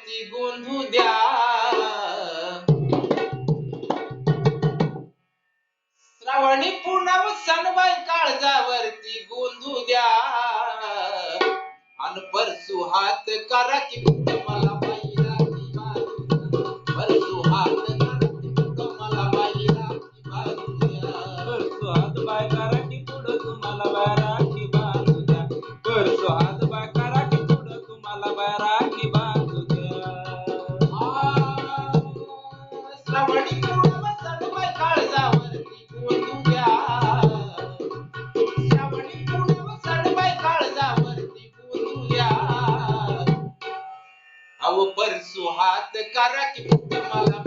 मूर्ती गोंधू द्या. श्रावणी पुन्हा सणबाई काळजावरती गोंधू द्या. आणि परसू हात करा की मला परसू हात मला बाई परसू बाहेर परसू हात करा की मला